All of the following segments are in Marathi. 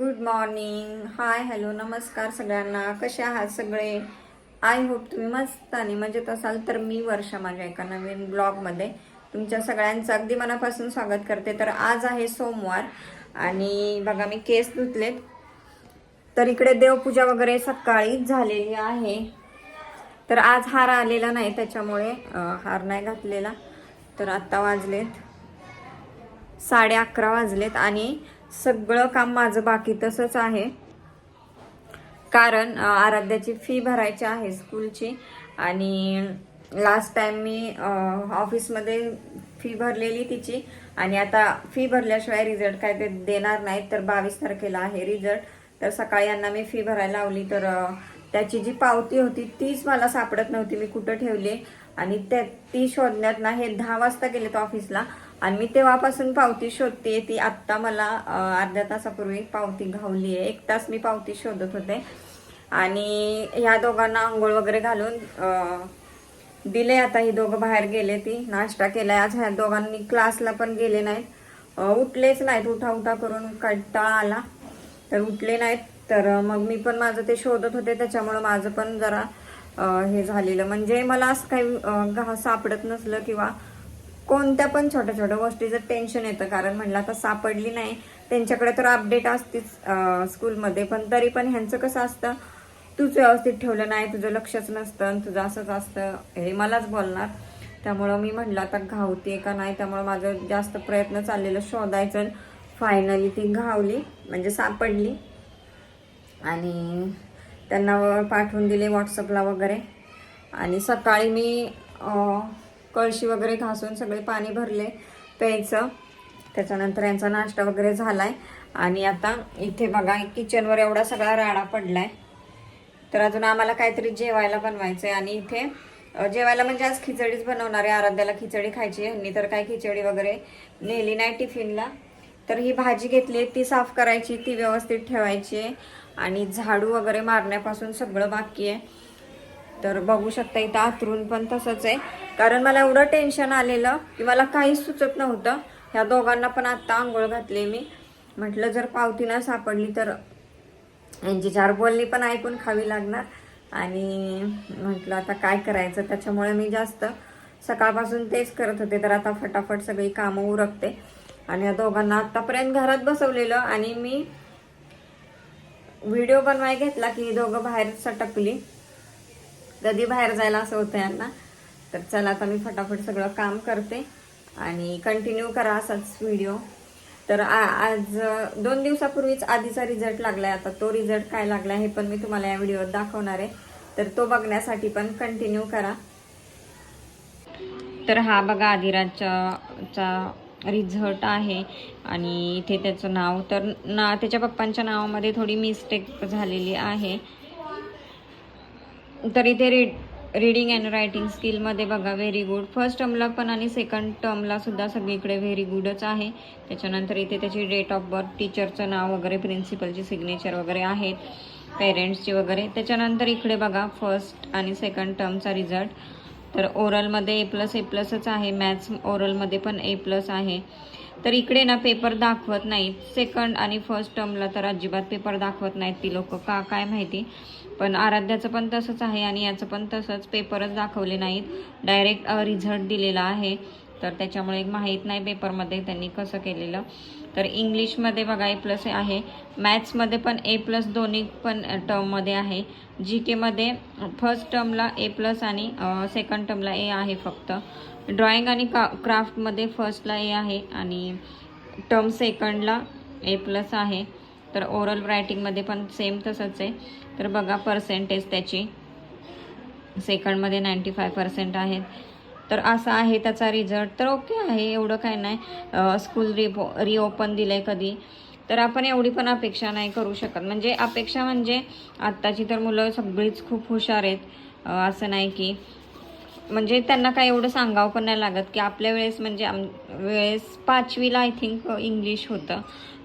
गुड मॉर्निंग हाय हॅलो नमस्कार सगळ्यांना. कसे आहात सगळे? आय होप तुम्ही मस्त आणि मजेत असाल. तर मी वर्षा माझ्या एका नवीन ब्लॉगमध्ये तुमच्या सगळ्यांचं अगदी मनापासून स्वागत करते. तर आज आहे सोमवार आणि बघा मी केस धुतलेत. तर इकडे देवपूजा वगैरे सकाळीच झालेली आहे. तर आज हार आलेला नाही त्याच्यामुळे हार नाही घातलेला. तर आत्ता वाजलेत साडे अकरा वाजलेत आणि सगळं काम माझं बाकी तसंच आहे. कारण आराध्याची फी भरायची आहे स्कूलची. आणि लास्ट टाईम मी ऑफिसमध्ये फी भरलेली तिची. आणि आता फी भरल्याशिवाय रिझल्ट काय ते देणार नाहीत. तर बावीस तारखेला आहे रिझल्ट तर सकाळी यांना मी फी भरायला लावली. तर त्याची जी पावती होती तीच मला सापडत नव्हती. मी कुठं ठेवली? आणि त्या ती शोधण्यात ना हे दहा वाजता गेलेत ऑफिसला आणि मी तेव्हापासून पावती शोधते. ती आत्ता मला अर्ध्या तासापूर्वी पावती घावली आहे. एक तास मी पावती शोधत होते. आणि ह्या दोघांना आंघोळ वगैरे घालून दिले. आता ही दोघं बाहेर गेले ती. नाश्ता केला आज ह्या दोघांनी क्लासला पण गेले नाहीत. उठलेच नाहीत. उठा उठा करून कंटाळा आला. तर उठले नाहीत. तर मग मी पण माझं ते शोधत होते. त्याच्यामुळं माझं पण जरा हे झालेलं. म्हणजे मला असं काही अं, सापडत नसलं किंवा कोणत्या पण छोट्या छोट्या गोष्टीचं टेन्शन येतं. कारण म्हणलं आता सापडली नाही. त्यांच्याकडे तर अपडेट असतेच स्कूलमध्ये पण तरी पण ह्यांचं कसं असतं तूच व्यवस्थित ठेवलं नाही तुझं लक्षच नसतं आणि तुझं असंच असतं. हे मलाच बोलणार. त्यामुळं मी म्हटलं आता घावते का नाही? त्यामुळं माझं जास्त प्रयत्न चाललेलं शोधायचं. फायनली ती घावली म्हणजे सापडली. आणि त्यांना व- पाठवून दिले व्हॉट्सअपला वगैरे. आणि सकाळी मी कळशी वगैरे घासून सगळे पाणी भरले प्यायचं. त्याच्यानंतर यांचा नाश्ता वगैरे झालाय. आणि आता इथे बघा किचनवर एवढा सगळा राडा पडलाय. तर अजून आम्हाला काहीतरी जेवायला बनवायचं आहे आणि इथे जेवायला म्हणजे आज खिचडीच बनवणार आहे. आराध्याला खिचडी खायची ह्यांनी तर काय खिचडी वगैरे नेली नाही टिफिनला. तर ही भाजी घेतली आहे. ती साफ करायची ती व्यवस्थित ठेवायची आहे. आणि झाडू वगैरे मारण्यापासून सगळं बाकी आहे. तर बघू शकता इथं आतरून पण तसंच आहे. कारण मला एवढं टेन्शन आलेलं की मला काहीच सुचत नव्हतं. ह्या दोघांना पण आत्ता आंघोळ घातली मी. म्हटलं जर पावती नाही सापडली तर यांची चार बोलणी पण ऐकून खावी लागणार. आणि म्हटलं आता काय करायचं? त्याच्यामुळे मी जास्त सकाळपासून तेच करत होते. तर आता फटाफट सगळी कामं उरकते. आणि या दोघांना आत्तापर्यंत घरात बसवलेलं आणि मी व्हिडिओ बनवाय घेतला की ही दोघं बाहेर सटकली. कधी बाहेर जायला असं होतं यांना. तर चला आता मी फटाफट सगळं काम करते आणि कंटिन्यू करा असाच व्हिडिओ तर आ- आज दोन दिवसापूर्वीच आधीचा रिझल्ट लागलाय. आता तो रिझल्ट काय लागला हे पण मी तुम्हाला या व्हिडिओत दाखवणार आहे. तर तो बघण्यासाठी पण कंटिन्यू करा. तर हा बघा आदिराजच्या रिझल्ट आहे आणि इथे त्याचं नाव. तर ना त्याच्या पप्पांच्या नावामध्ये थोडी मिस्टेक झालेली आहे. तर इथे रीड रीडिंग अँड रायटिंग स्किलमध्ये बघा व्हेरी गुड फर्स्ट टर्मला पण आणि सेकंड टर्मला सुद्धा सगळीकडे व्हेरी गुडच आहे. त्याच्यानंतर इथे त्याची डेट ऑफ बर्थ टीचरचं नाव वगैरे प्रिन्सिपलची सिग्नेचर वगैरे आहेत पेरेंट्सची वगैरे. त्याच्यानंतर इकडे बघा फर्स्ट आणि सेकंड टर्मचा रिझल्ट तर ओरलमध्ये ए प्लस ए प्लसच आहे. मॅथ्स ओरलमध्ये पण ए प्लस आहे. तर इकडे ना पेपर दाखवत नाहीत. सेकंड आणि फर्स्ट टर्मला तर अजिबात पेपर दाखवत नाहीत ती लोक. का काय माहिती? पण आराध्याचं पण तसंच आहे आणि याचं पण तसंच पेपरच दाखवले नाहीत. डायरेक्ट रिझल्ट दिलेला आहे. तर त्याच्यामुळे माहीत नाही पेपरमध्ये त्यांनी कसं केलेलं. तर इंग्लिशमध्ये बघा ए प्लस आहे. मॅथ्समध्ये पण ए प्लस दोन्ही पण टर्ममध्ये आहे. जी केमध्ये फर्स्ट टर्मला ए प्लस आणि सेकंड टर्मला ए आहे फक्त. ड्रॉइंग आणि का क्राफ्टमध्ये फर्स्टला ए आहे आणि टर्म सेकंडला ए प्लस आहे. तर ओरल रायटिंगमध्ये पण सेम तसंच आहे. तर बघा पर्सेंटेज त्याची. सेकंडमध्ये नाईंटी फाय पर्सेंट आहेत. तर असा आहे त्याचा रिझल्ट तर ओके आहे एवढं काय नाही. स्कूल रिपो रिओपन दिलं आहे कधी. तर आपण एवढी पण अपेक्षा नाही करू शकत. म्हणजे अपेक्षा म्हणजे आत्ताची तर मुलं सगळीच खूप हुशार आहेत. असं नाही की. म्हणजे त्यांना काय एवढं सांगावं पण नाही लागत की आपल्या वेळेस म्हणजे आम वेळेस पाचवीला आय थिंक इंग्लिश होतं.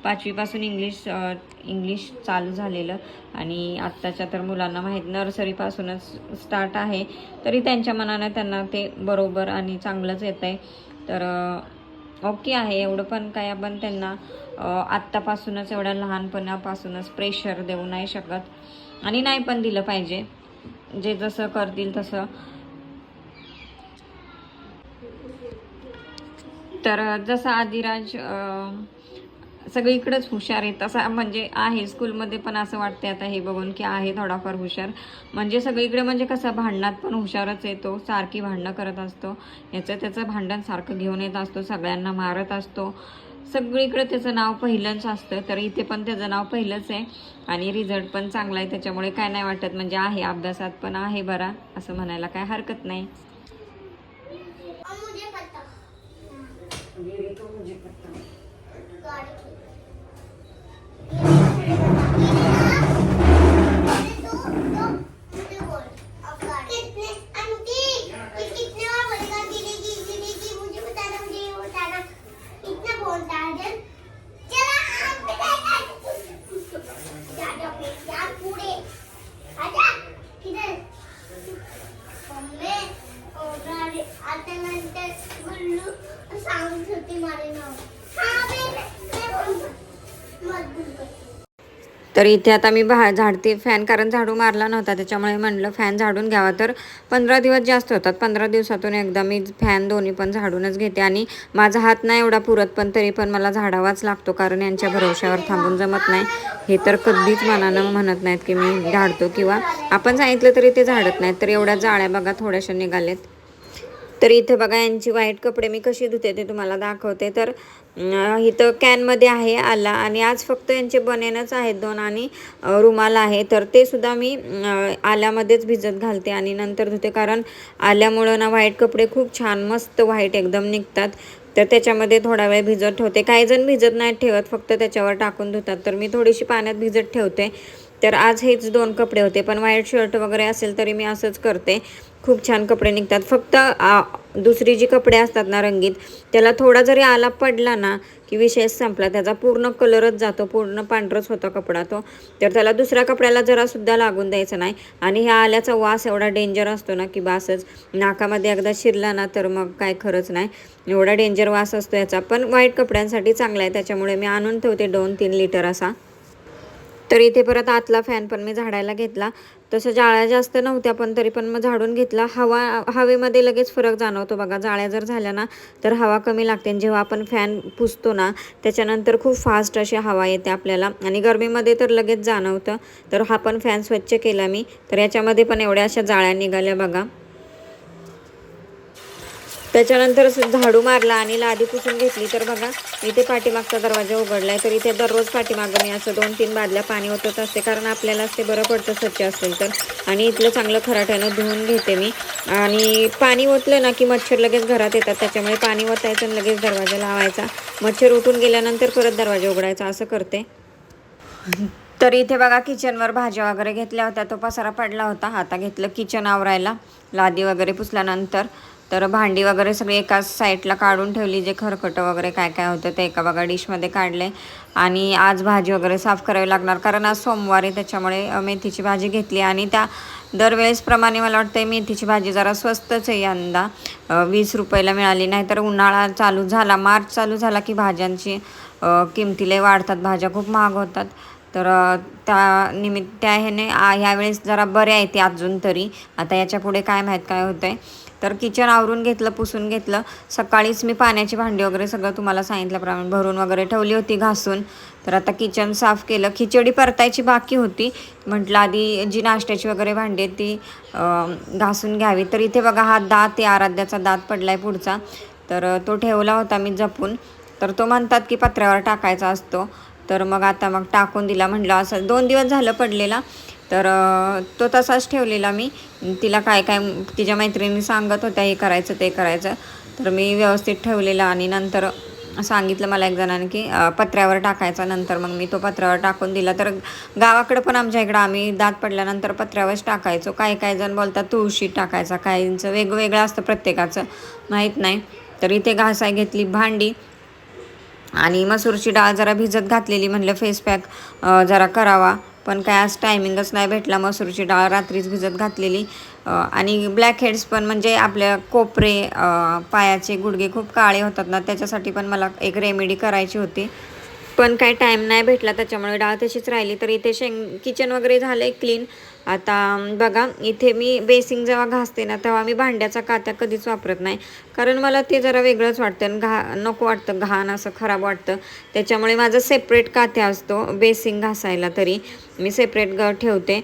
पाचवीपासून इंग्लिश इंग्लिश चालू झालेलं. आणि आत्ताच्या तर मुलांना माहीत नर्सरीपासूनच स्टार्ट आहे. तरी त्यांच्या मनानं त्यांना ते बरोबर आणि चांगलंच येतं आहे तर ओके आहे. एवढं पण काय आपण त्यांना आत्तापासूनच एवढ्या लहानपणापासूनच प्रेशर देऊ नाही शकत. आणि नाही पण दिलं पाहिजे. जे जसं करतील तसं. तर जसं आदिराज सगळीकडेच हुशार आहे तसा म्हणजे आहे स्कूलमध्ये पण असं वाटते आता हे बघून की आहे थोडाफार हुशार. म्हणजे सगळीकडे म्हणजे कसं भांडणात पण हुशारच येतो सारखी भांडणं करत असतो. याचं त्याचं भांडण सारखं घेऊन येत असतो सगळ्यांना मारत असतो. सगळीकडे त्याचं नाव पहिलंच असतं तर इथे पण त्याचं नाव पहिलंच आहे. आणि रिझल्ट पण चांगला आहे त्याच्यामुळे काय नाही वाटत. म्हणजे आहे अभ्यासात पण आहे बरा असं म्हणायला काय हरकत नाही. और मुझे पता गाड़ी की। तो- तो मुझे बोल, अब गाड़ी। कितने आंटी ये कितने बार बोलेगा गिरेगी गिरेगी मुझे बताना मुझे ये बताना इतना बोलता है जन चला आग में जाएगा जा जा प्लीज जा पूरे आजा किधर मम्मी गाडी आता नंतर गुल्लू सांगत होती माझे नाव हा बे बे बोल मत बोल तर इथे आता मी बा झाडते फॅन कारण झाडू मारला नव्हता त्याच्यामुळे म्हणलं फॅन झाडून घ्यावा. तर पंधरा दिवस जास्त होतात. पंधरा दिवसातून एकदा मी फॅन दोन्ही पण झाडूनच घेते. आणि माझा हात नाही एवढा पुरत पण तरी पण मला झाडावाच लागतो कारण यांच्या भरोश्यावर थांबून जमत नाही. हे तर कधीच मनानं म्हणत नाहीत की मी झाडतो किंवा आपण सांगितलं तरी ते झाडत नाहीत. तर एवढ्या जाळ्या बघा थोड्याशा निघालेत. तर इथे बघा यांची व्हाईट कपडे मी कशी धुते ते तुम्हाला दाखवते. तर इथं कॅनमध्ये आहे आला आणि आज फक्त यांचे बनेनच आहेत दोन आणि रुमाल आहे. तर ते सुद्धा मी आल्यामध्येच भिजत घालते आणि नंतर धुते. कारण आल्यामुळं ना व्हाईट कपडे खूप छान मस्त व्हाईट एकदम निघतात. तर त्याच्यामध्ये थोडा वेळ भिजत ठेवते. काही जण भिजत नाही ठेवत फक्त त्याच्यावर टाकून धुतात. तर मी थोडीशी पाण्यात भिजत ठेवते. तर आज हेच दोन कपडे होते. पण व्हाईट शर्ट वगैरे असेल तरी मी असंच करते. खूप छान कपडे निघतात. फक्त दुसरी जी कपडे असतात ना रंगीत त्याला थोडा जरी आला पडला ना की विषय संपला त्याचा पूर्ण कलरच जातो पूर्ण पांढरच होतो कपडा तो तर त्याला दुसऱ्या कपड्याला जरासुद्धा लागून द्यायचं नाही. आणि ह्या आल्याचा वास एवढा डेंजर असतो ना की बासच नाकामध्ये एकदा शिरला ना तर मग काय खरंच नाही. एवढा डेंजर वास असतो याचा. पण वाईट कपड्यांसाठी चांगला आहे त्याच्यामुळे मी आणून ठेवते दोन तीन लिटर असा. तर इथे परत आतला फॅन पण मी झाडायला घेतला. तसं जाळ्या जास्त नव्हत्या पण तरी पण मग झाडून घेतला. हवा हवेमध्ये लगेच फरक जाणवतो बघा. जाळ्या जर झाल्या ना तर हवा कमी लागते. आणि जेव्हा आपण फॅन पुसतो ना त्याच्यानंतर खूप फास्ट अशी हवा येते आपल्याला. आणि गरमीमध्ये तर लगेच जाणवतं. तर हा पण फॅन स्वच्छ केला मी. तर याच्यामध्ये पण एवढ्या अशा जाळ्या निघाल्या बघा. त्याच्यानंतर असं झाडू मारला आणि लादी पुसून घेतली. तर बघा इथे पाठीमागचा दरवाजा उघडला आहे तर इथे दररोज पाठीमागं मी असं दोन तीन बादल्या पाणी ओतत असते. कारण आपल्यालाच ते बरं पडतं स्वच्छ असेल तर. आणि इथलं चांगलं खराट्यानं धुवून घेते मी. आणि पाणी ओतलं ना की मच्छर लगेच घरात येतात. त्याच्यामुळे पाणी ओतायचं आणि लगेच दरवाजा लावायचा. मच्छर उठून गेल्यानंतर परत दरवाजा उघडायचा. असं करते. तर इथे बघा किचनवर भाज्या वगैरे घेतल्या होत्या. तो पसारा पडला होता. आता घेतलं किचन आवरायला. लादी वगैरे पुसल्यानंतर. तर भांडी वगैरे सगळी एकाच साईडला काढून ठेवली जे खरकटं वगैरे काय काय होतं ते एका बघा डिशमध्ये काढले. आणि आज भाजी वगैरे साफ करावी लागणार कारण आज सोमवारी त्याच्यामुळे मेथीची भाजी घेतली. आणि त्या दरवेळेसप्रमाणे मला वाटतं मेथीची भाजी जरा स्वस्तच आहे यंदा. वीस रुपयाला मिळाली नाही तर उन्हाळा चालू झाला मार्च चालू झाला की भाज्यांची किमतीला किमती वाढतात भाज्या खूप महाग होतात. तर त्या निमित्त ह्याने ह्यावेळेस जरा बऱ्या येते अजून तरी. आता याच्यापुढे काय माहीत काय होतं आहे तर किचन आवरून घेतलं पुसून घेतलं. सकाळीच मी पाण्याची भांडी वगैरे सगळं तुम्हाला सांगितल्याप्रमाणे भरून वगैरे ठेवली होती घासून. तर आता किचन साफ केलं. खिचडी परतायची बाकी होती. म्हटलं आधी जी नाश्त्याची वगैरे भांडी आहेत ती घासून घ्यावी. तर इथे बघा हा दात आहे. आराध्याचा दात पडलाय पुढचा. तर तो ठेवला होता मी जपून. तर तो म्हणतात की पत्र्यावर टाकायचा असतो. तर मग आता मग टाकून दिला म्हटलं असं दोन दिवस झालं पडलेला. तर तो तसाच ठेवलेला मी. तिला काय काय तिच्या मैत्रिणी सांगत होत्या हे करायचं ते करायचं. तर मी व्यवस्थित ठेवलेला आणि नंतर सांगितलं मला एक जणांनी की पत्र्यावर टाकायचा. नंतर मग मी तो पत्र्यावर टाकून दिला. तर गावाकडं पण आमच्या इकडं आम्ही दात पडल्यानंतर पत्र्यावरच टाकायचो. काही काही जण बोलतात तुळशी टाकायचा. काहींचं वेगवेगळं असतं प्रत्येकाचं. माहीत नाही. तर इथे घासाय घेतली भांडी. आणि मसूरची डाळ जरा भिजत घातलेली म्हणलं फेस पॅक जरा करावा. पण काय आज टायमिंगच नाही भेटला मसूरची डाळ रात्रीच भिजत घातलेली. आणि ब्लॅक हेड्स पण म्हणजे आपल्या कोपरे पायाचे गुडघे खूप काळे होतात ना त्याच्यासाठी पण मला एक रेमेडी करायची होती. पण काय टाईम नाही भेटला त्याच्यामुळे डाळ तशीच राहिली. तर इथे शेंग किचन वगैरे झालं आहे क्लीन आता बघा इथे मी बेसिंग जेव्हा घासते ना तेव्हा मी भांड्याचा कात्या कधीच वापरत नाही. कारण मला ते जरा वेगळंच वाटतं आणि घा नको वाटतं घाण असं खराब वाटतं. त्याच्यामुळे माझं सेपरेट कात्या असतो बेसिंग घासायला तरी. मी सेपरेट ग ठेवते.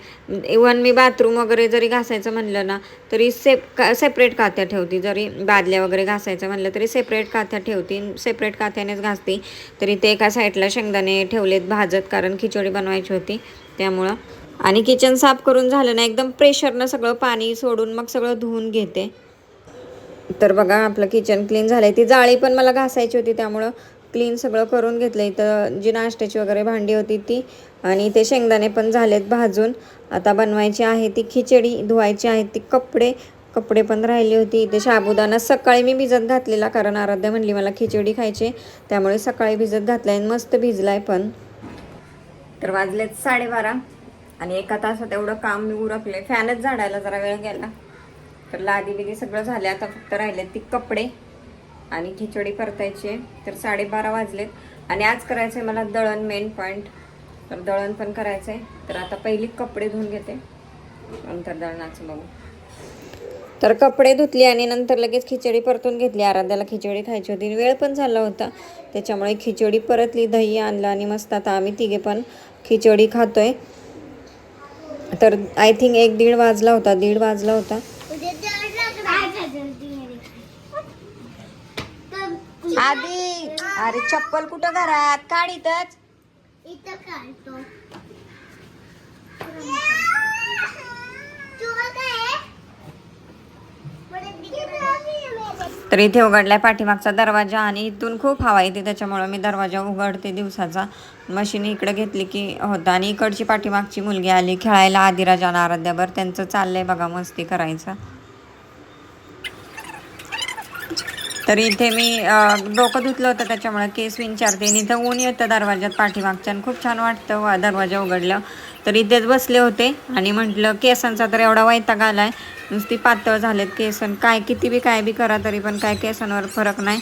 इवन मी बाथरूम वगैरे जरी घासायचं म्हणलं ना तरी सेप का सेपरेट कात्या ठेवते. जरी बादल्या वगैरे घासायचं म्हणलं तरी सेपरेट कात्या ठेवते सेपरेट कात्यानेच घासते. तरी ते एका साईडला शेंगदाणे ठेवलेत भाजत कारण खिचडी बनवायची होती त्यामुळं. आणि किचन साफ करून झालं ना एकदम प्रेशरनं सगळं पाणी सोडून मग सगळं धुवून घेते. तर बघा आपलं किचन क्लीन झालं आहे ती जाळी पण मला घासायची होती त्यामुळं क्लीन सगळं करून घेतलं इथं जी नाश्त्याची वगैरे भांडी होती ती आणि ते शेंगदाणे पण झालेत भाजून. आता बनवायची आहे ती खिचडी धुवायची आहे ती कपडे. कपडे पण राहिली होती इथे. साबुदाणा सकाळी मी भिजत घातलेला कारण आराध्या म्हणली मला खिचडी खायची त्यामुळे सकाळी भिजत घातलाय आणि मस्त भिजलाय पण. तर वाजलेत साडेबारा. आणि एका तासात एवढं काम मी उरकले फॅनच झाडायला जरा वेळ गेला. तर लादी बिदी सगळं झाले आता फक्त राहिलेत ती कपडे आणि खिचडी परतायची आहे. तर साडेबारा वाजलेत. आणि आज करायचं आहे मला दळण मेन पॉईंट तर दळण पण करायचं आहे तर आता पहिली कपडे धुवून घेते. नंतर दळणाचं बघू. तर कपडे धुतले आणि नंतर लगेच खिचडी परतून घेतली. आराध्याला खिचडी खायची होती वेळ पण झाला होता. त्याच्यामुळे खिचडी परतली दही आणलं आणि मस्त आता आम्ही तिघे पण खिचडी खातोय. तर आय थिंक एक दीड वाजला होता दीड वाजला होता. आधी अरे चप्पल कुठं घरात? काढीतच इथं काढतो. तर इथे उघडलाय पाठीमागचा दरवाजा आणि इथून खूप हवा येते त्याच्यामुळं मी दरवाजा उघडते दिवसाचा. मशीन इकडे घेतली की होता. आणि इकडची पाठीमागची मुलगी आली खेळायला आदिराजा आणि आराध्यावर. त्यांचं चाललंय बघा मस्ती करायचं. तर इथे मी डोकं धुतलं होतं त्याच्यामुळे केस विंचारते. आणि इथं ऊन येतं दरवाज्यात पाठीमागच्या आणि खूप छान वाटतं दरवाजा उघडलं. तर इथेच बसले होते आणि म्हटलं केसांचा तर एवढा वैताग आलाय. नुसती पातळ झालेत केस आणि काय किती बी काय बी करा तरी पण काय केसांवर फरक नाही.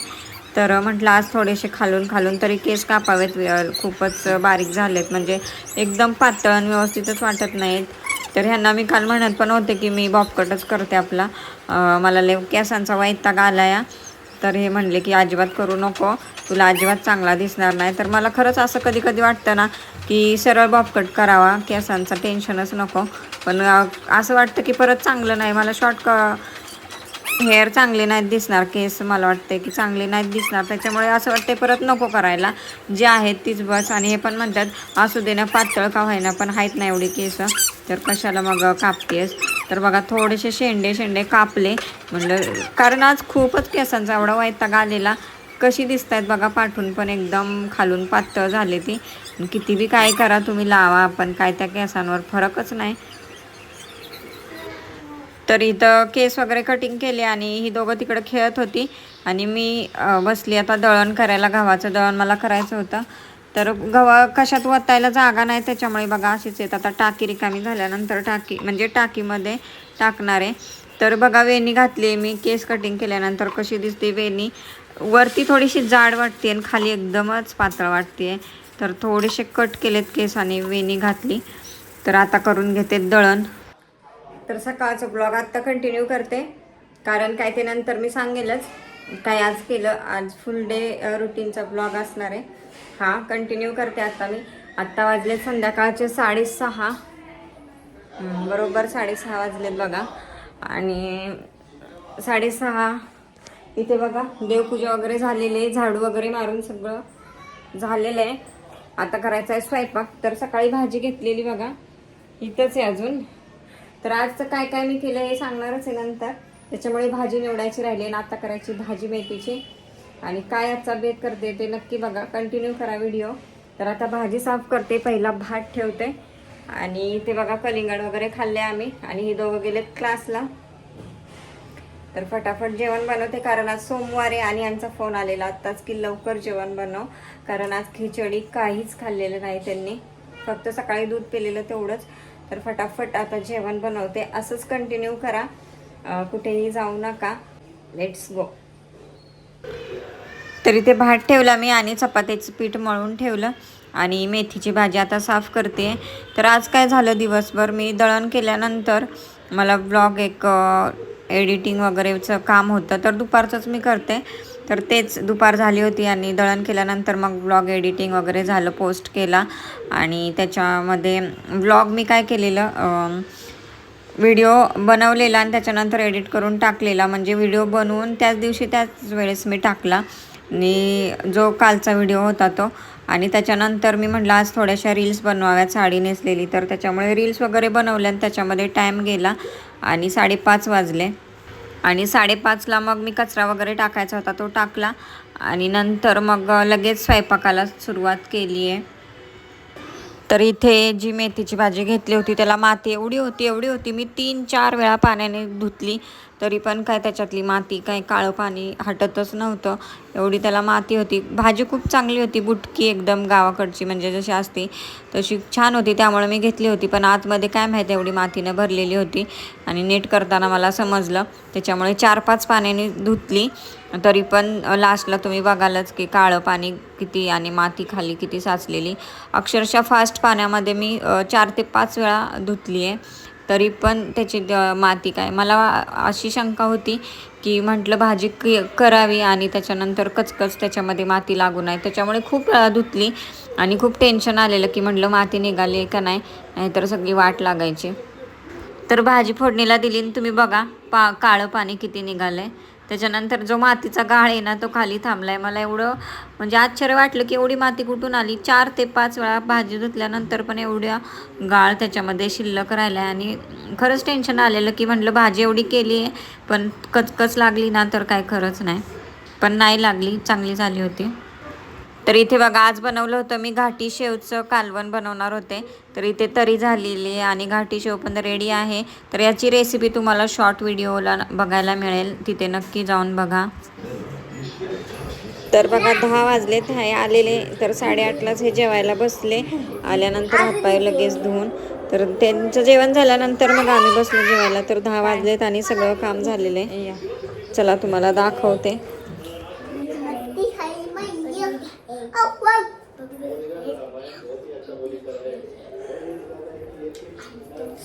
तर म्हटलं आज थोडेसे खालून खालून तरी केस कापावेत. खूपच बारीक झालेत. म्हणजे एकदम पातळ आणि व्यवस्थितच वाटत नाहीत. तर ह्यांना मी काल म्हणत पण होते की मी बॉबकटच करते आपला. मला लय केसांचा वैताग आला या तर हे म्हणले की अजिबात करू नको. तुला अजिबात चांगला दिसणार नाही. तर मला खरंच असं कधी कधी वाटतं ना की सरळ बॉबकट करावा. केसांचा टेन्शनच नको. पण असं वाटतं की परत चांगलं नाही. मला शॉर्ट हेअर चांगले नाहीत दिसणार केस मला वाटते की चांगले नाहीत दिसणार. त्याच्यामुळे असं वाटते परत नको करायला. जे आहेत तीच बस. आणि हे पण म्हणतात असू दे ना पातळ का व्हायना पण आहेत ना एवढी केस. तर कशाला मग कापतेस? तर बघा थोडेसे शेंडे शेंडे कापले. म्हणलं कारण आज खूपच केसांचा एवढा वैताग आलेला. कशी दिसत आहेत बघा पाठून पण एकदम खालून पातळ झाले ती. किती बी काय करा तुम्ही लावा. पण काय त्या केसांवर फरकच नाही. तर इथं केस वगैरे कटिंग केले आणि ही दोघं तिकडं खेळत होती. आणि मी बसली. आता दळण करायला गव्हाचं दळण मला करायचं होतं. तर गव्हा कशात वतायला जागा नाही त्याच्यामुळे बघा अशीच येत आता टाकी रिकामी झाल्यानंतर टाकी म्हणजे टाकीमध्ये टाकणार आहे. तर बघा वेणी घातली मी. केस कटिंग केल्यानंतर कशी दिसते वेणी. वरती थोडीशी जाड वाटते आणि खाली एकदमच पातळ वाटते. तर थोडेसे कट केलेत केस आणि वेणी घातली. तर आता करून घेते दळण. तर सकाळचं ब्लॉग आत्ता कंटिन्यू करते. कारण काय ते नंतर मी सांगेलच. काय आज केलं आज फुल डे रुटीनचा ब्लॉग असणार आहे. हा कंटिन्यू करते आता मी. आत्ता वाजले संध्याकाळचे साडेसहा. बरोबर साडेसहा वाजलेत बघा. आणि साडेसहा. इथे बघा देवपूजा वगैरे झालेली आहे. झाडू वगैरे मारून सगळं झालेलं आहे. आता करायचं आहे स्वयंपाक. तर सकाळी भाजी घेतलेली बघा. इथंच आहे अजून. तर आजचं काय काय मी केलं हे सांगणारच आहे नंतर. त्याच्यामुळे भाजी निवडायची राहिली आणि आता करायची भाजी मेथीची. आणि काय आजचा बेत करते ते नक्की बघा. कंटिन्यू करा व्हिडिओ तर आता भाजी साफ करते पहिला भात ठेवते. आणि ते बघा कलिंगड वगैरे खाल्ले आम्ही. आणि हे दोघं गेलेत क्लासला तर फटाफट जेवण बनवते कारण आज सोमवार आहे आणि यांचा फोन आलेला. आत्ताच की लवकर जेवण बनव. कारण आज खिचडी काहीच खाल्लेलं नाही त्यांनी. फक्त सकाळी दूध पिलेलं तेवढंच. तर फटाफट आता जेवण बनवते. असंच कंटिन्यू करा. कुठेही जाऊ नका. लेट्स गो तर इथे भात ठेवला मी आणि चपात्याचं पीठ मळून ठेवलं. आणि मेथीची भाजी आता साफ करते. तर आज काय झालं दिवसभर? मी दळण केल्यानंतर मला ब्लॉग एक एडिटिंग वगैरेचं काम होतं. तर दुपारचंच मी करते. तर तेच दुपार झाली होती आणि दळण केल्यानंतर मग ब्लॉग एडिटिंग वगैरे झालं पोस्ट केला. आणि त्याच्यामध्ये ब्लॉग मी काय केलेलं व्हिडिओ बनवलेला आणि त्याच्यानंतर एडिट करून टाकलेला. म्हणजे व्हिडिओ बनवून त्याच दिवशी त्याच वेळेस मी टाकला. आणि जो कालचा व्हिडिओ होता तो. आणि त्याच्यानंतर मी म्हटलं आज थोड्याशा रील्स बनवाव्यात साडी नेसलेली. तर त्याच्यामुळे रील्स वगैरे बनवल्या आणि त्याच्यामध्ये टाईम गेला आणि साडेपाच वाजले. आणि साडेपाचला मग मी कचरा वगैरे टाकायचा होता तो टाकला. आणि नंतर मग लगेच स्वयंपाकाला सुरुवात केली आहे. तर इथे जी मेथीची भाजी घेतली होती त्याला माती एवढी होती एवढी होती मी तीन चार वेळा पाण्याने धुतली. तरी पण काय त्याच्यातली माती काय काळं पाणी हटतच नव्हतं. एवढी त्याला माती होती. भाजी खूप चांगली होती बुटकी एकदम गावाकडची म्हणजे जशी असते तशी छान होती. त्यामुळे मी घेतली होती. पण आतमध्ये काय माहिती एवढी मातीनं भरलेली होती आणि नीट करताना मला समजलं. त्याच्यामुळे चार पाच पाण्याने धुतली. तरी पण लास्टला तुम्ही बघालच की काळं पाणी किती आणि माती खाली किती साचलेली. अक्षरशः फास्ट पाण्यामध्ये मी चार ते पाच वेळा धुतली आहे तरी पण त्याची द- माती काय. मला अशी शंका होती की म्हटलं भाजी क करावी आणि त्याच्यानंतर कचकच त्याच्यामध्ये माती लागू नये. त्याच्यामुळे खूप धुतली आणि खूप टेन्शन आलेलं की म्हटलं माती निघाली का नाही नाहीतर सगळी वाट लागायची. तर भाजी फोडणीला दिली आणि तुम्ही बघा पा काळं पाणी किती निघालं आहे त्याच्यानंतर जो मातीचा गाळ आहे ना तो खाली थांबला आहे मला एवढं म्हणजे आश्चर्य वाटलं की एवढी माती कुठून आली? चार ते पाच वेळा भाजी धुतल्यानंतर पण एवढ्या गाळ त्याच्यामध्ये शिल्लक राहिला आहे आणि खरंच टेन्शन आलेलं की म्हटलं भाजी एवढी केली आहे पण कचकच लागली ना तर काय खरंच नाही. पण नाही लागली चांगली झाली होती. तर इथे बघा आज बनवलं होतं मी घाटी शेवचं कालवण बनवणार होते. तर इथे तरी झालेली आहे आणि घाटी शेव पण रेडी आहे. तर याची रेसिपी तुम्हाला शॉर्ट व्हिडिओला बघायला मिळेल. तिथे नक्की जाऊन बघा. तर बघा दहा वाजलेत. हे आलेले तर साडेआठलाच हे जेवायला बसले. आल्यानंतर हातपाय लगेच धुवून. तर त्यांचं जेवण झाल्यानंतर मग आम्ही बसलो जेवायला. तर दहा वाजलेत आणि सगळं काम झालेलं आहे. चला तुम्हाला दाखवते ती खाई माहिती अव्वा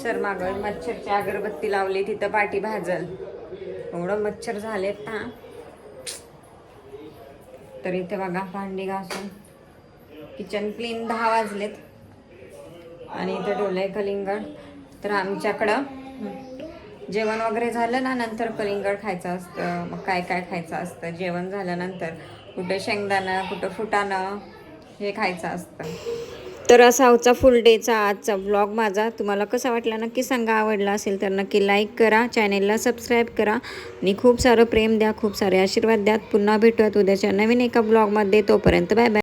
सर माग मच्छरची अगरबत्ती लावली तिथं पाठी भाजल. एवढं मच्छर झालेत ना. तर इथे बघा भांडी घासून. किचन क्लीन दहा वाजलेत. आणि इथं ठेवलंय कलिंगड. तर आमच्याकडं जेवण वगैरे झालं ना नंतर कलिंगड खायचं असतं. मग काय काय खायचं असतं? जेवण झाल्यानंतर कुठं शेंगदाणं कुठं फुटाणं हे खायचं असतं. तर असा आजचा फुल डेचा आजचा ब्लॉग माझा. तुम्हाला कसा वाटला नक्की सांगा. आवडला असेल तर नक्की लाईक करा. चॅनेलला सबस्क्राईब करा. आणि खूप सारं प्रेम द्या. खूप सारे आशीर्वाद द्या. पुन्हा भेटूयात उद्याच्या नवीन एका ब्लॉगमध्ये तोपर्यंत बाय बाय